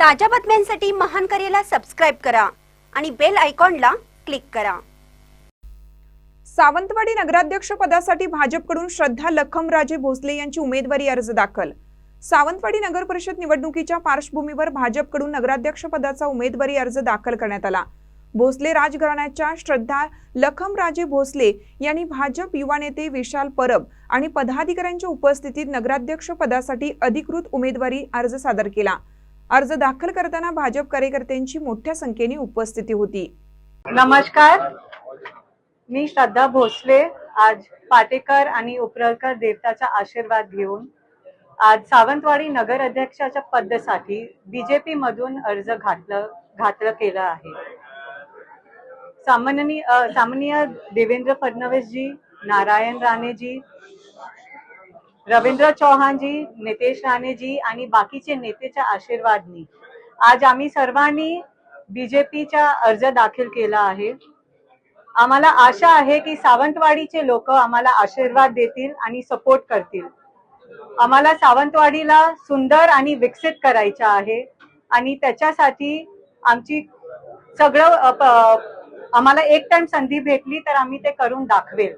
ताज्या बातम्यांसाठी महान करेला सबस्क्राईब करा आणि बेल आयकॉनला क्लिक करा. सावंतवाडी नगराध्यक्ष पदासाठी भाजपकडून श्रद्धा लखमराजे भोसले यांची उमेदवारी अर्ज दाखल. सावंतवाडी नगर परिषद निवडणुकीच्या पार्श्वभूमीवर भाजपकडून नगराध्यक्ष पदाचा उमेदवारी अर्ज दाखल करण्यात आला. भोसले राजघराण्याच्या श्रद्धा लखमराजे भोसले यांनी भाजप युवा नेते विशाल परब आणि पदाधिकाऱ्यांच्या उपस्थितीत नगराध्यक्ष पदासाठी अधिकृत उमेदवारी अर्ज सादर केला. अर्ज दाखल करताना भाजप कार्यकर्त्यांची मोठ्या संख्येने उपस्थिती होती. नमस्कार. मी श्रद्धा भोसले आज पाटेकर आणि उपरळकर देवताचा आशीर्वाद घेऊन आज सावंतवाडी नगर अध्यक्षाच्या पदासाठी बीजेपी मधून अर्ज घातलं घातलं केलं आहे. सामान्य सामान्य देवेंद्र फडणवीस जी नारायण राणेजी रवींद्र चौहानजी नितेश राणेजी आणि बाकीचे नेतेच्या आशीर्वादनी. आज आम्ही सर्वांनी बीजेपीचा अर्ज दाखल केला आहे. आम्हाला आशा आहे की सावंतवाडीचे लोक आम्हाला आशीर्वाद देतील आणि सपोर्ट करतील. आम्हाला सावंतवाडीला सुंदर आणि विकसित करायचं आहे आणि त्याच्यासाठी आमची सगळं आम्हाला एक टाइम संधी भेटली तर आम्ही ते करून दाखवेल.